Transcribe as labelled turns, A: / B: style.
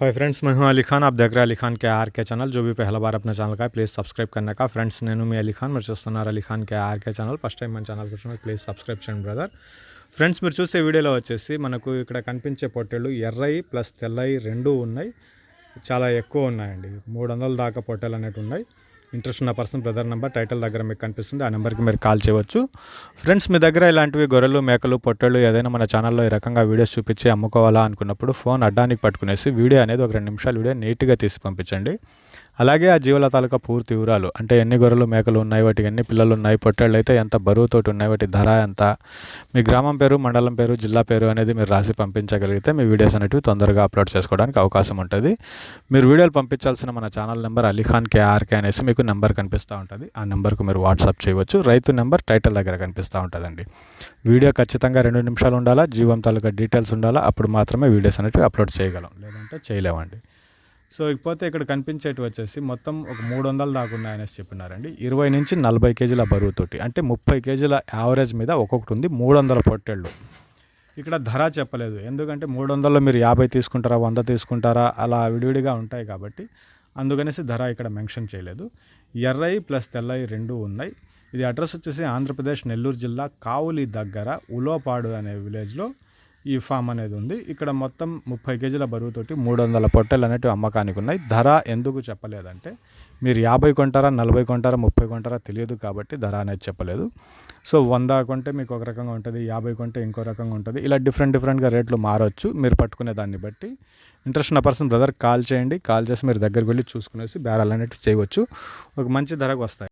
A: Hi friends मैं हूं अली खान आप देख रहे हैं Ali Khan K R K channel जो भी पहला बार अपने ఛానల్ का ప్లీజ్ సబ్స్క్రైబ్ करने का ఫ్రెండ్స్ నేను మీ అలీ ఖాన్ మీరు చూస్తున్నారు Ali Khan K RK channel first time మన ఛానల్ కోసం ప్లీజ్ సబ్స్క్రైబ్ చేయండి బ్రదర్ ఫ్రెండ్స్ మీరు చూసే వీడియోలో వచ్చేసి మనకు ఇక్కడ కనిపించే పొట్టేళ్ళు ఎర్రయి ప్లస్ తెల్లయి రెండు ఉన్నాయి చాలా ఎక్కువ ఉన్నాయండి మూడు వందల దాకా పొట్టేలు అనేవి ఉన్నాయి ఇంట్రెస్ట్ ఉన్న పర్సన్ బ్రదర్ నెంబర్ టైటిల్ దగ్గర మీకు కనిపిస్తుంది ఆ నెంబర్కి మీరు కాల్ చేయవచ్చు. ఫ్రెండ్స్ మీ దగ్గర ఇలాంటివి గొర్రెలు మేకలు పొట్టలు ఏదైనా మన ఛానల్లో ఈ రకంగా వీడియోస్ చూపించి అమ్ముకోవాలా అనుకున్నప్పుడు ఫోన్ అడ్డానికి పట్టుకునేసి వీడియో అనేది ఒక రెండు నిమిషాలు వీడియో నీట్గా తీసి పంపించండి. అలాగే ఆ జీవుల తాలూకా పూర్తి వివరాలు. అంటే ఎన్ని గొర్రెలు మేకలు ఉన్నాయి వాటికి ఎన్ని పిల్లలు ఉన్నాయి పొట్టేళ్ళు అయితే ఎంత బరువుతోటి ఉన్నాయి వాటి ధర ఎంత మీ గ్రామం పేరు మండలం పేరు జిల్లా పేరు అనేది మీరు రాసి పంపించగలిగితే మీ వీడియోస్ అనేటివి తొందరగా అప్లోడ్ చేసుకోవడానికి అవకాశం ఉంటుంది. మీరు వీడియోలు పంపించాల్సిన మన ఛానల్ నెంబర్ అలీఖాన్ కేఆర్కే అనేసి మీకు నెంబర్ కనిపిస్తూ ఉంటుంది. ఆ నెంబర్కు మీరు వాట్సాప్ చేయవచ్చు. రైతు నెంబర్ టైటిల్ దగ్గర కనిపిస్తూ ఉంటుందండి. వీడియో ఖచ్చితంగా రెండు నిమిషాలు ఉండాలా? జీవం తాలూకా డీటెయిల్స్ ఉండాలా? అప్పుడు మాత్రమే వీడియోస్ అనేవి అప్లోడ్ చేయగలం. లేదంటే చేయలేమండి. సో ఇకపోతే ఇక్కడ కనిపించేటి వచ్చేసి మొత్తం ఒక మూడు వందలు దాకా ఉన్నాయనేసి చెప్పినారండి. ఇరవై నుంచి నలభై కేజీల బరువుతోటి అంటే ముప్పై కేజీల యావరేజ్ మీద ఒక్కొక్కటి ఉంది మూడు వందల పొట్టేళ్ళు. ఇక్కడ ధర చెప్పలేదు ఎందుకంటే మూడు వందల్లో మీరు యాభై తీసుకుంటారా వంద తీసుకుంటారా అలా విడివిడిగా ఉంటాయి కాబట్టి అందుకనేసి ధర ఇక్కడ మెన్షన్ చేయలేదు. ఎర్రయి ప్లస్ తెల్లయి రెండు ఉన్నాయి. ఇది అడ్రస్ వచ్చేసి ఆంధ్రప్రదేశ్ నెల్లూరు జిల్లా కావులి దగ్గర ఉలోపాడు అనే విలేజ్లో ఈ ఫామ్ అనేది ఉంది. ఇక్కడ మొత్తం ముప్పై కేజీల బరువుతోటి మూడు వందల పొట్టెలు అనేటివి అమ్మకానికి ఉన్నాయి. ధర ఎందుకు చెప్పలేదంటే మీరు యాభై కొంటారా నలభై కొంటారా ముప్పై కొంటారా తెలియదు కాబట్టి ధర అనేది చెప్పలేదు. సో వంద కొంటే మీకు ఒక రకంగా ఉంటుంది యాభై కొంటే ఇంకో రకంగా ఉంటుంది. ఇలా డిఫరెంట్ డిఫరెంట్గా రేట్లు మారవచ్చు మీరు పట్టుకునే దాన్ని బట్టి ఇంట్రెస్ట్ ఉన్న పర్సన్ బ్రదర్ కాల్ చేయండి. కాల్ చేసి మీరు దగ్గరికి వెళ్ళి చూసుకునేసి బేరాలు అనేవి చేయవచ్చు. ఒక మంచి ధరకు వస్తాయి.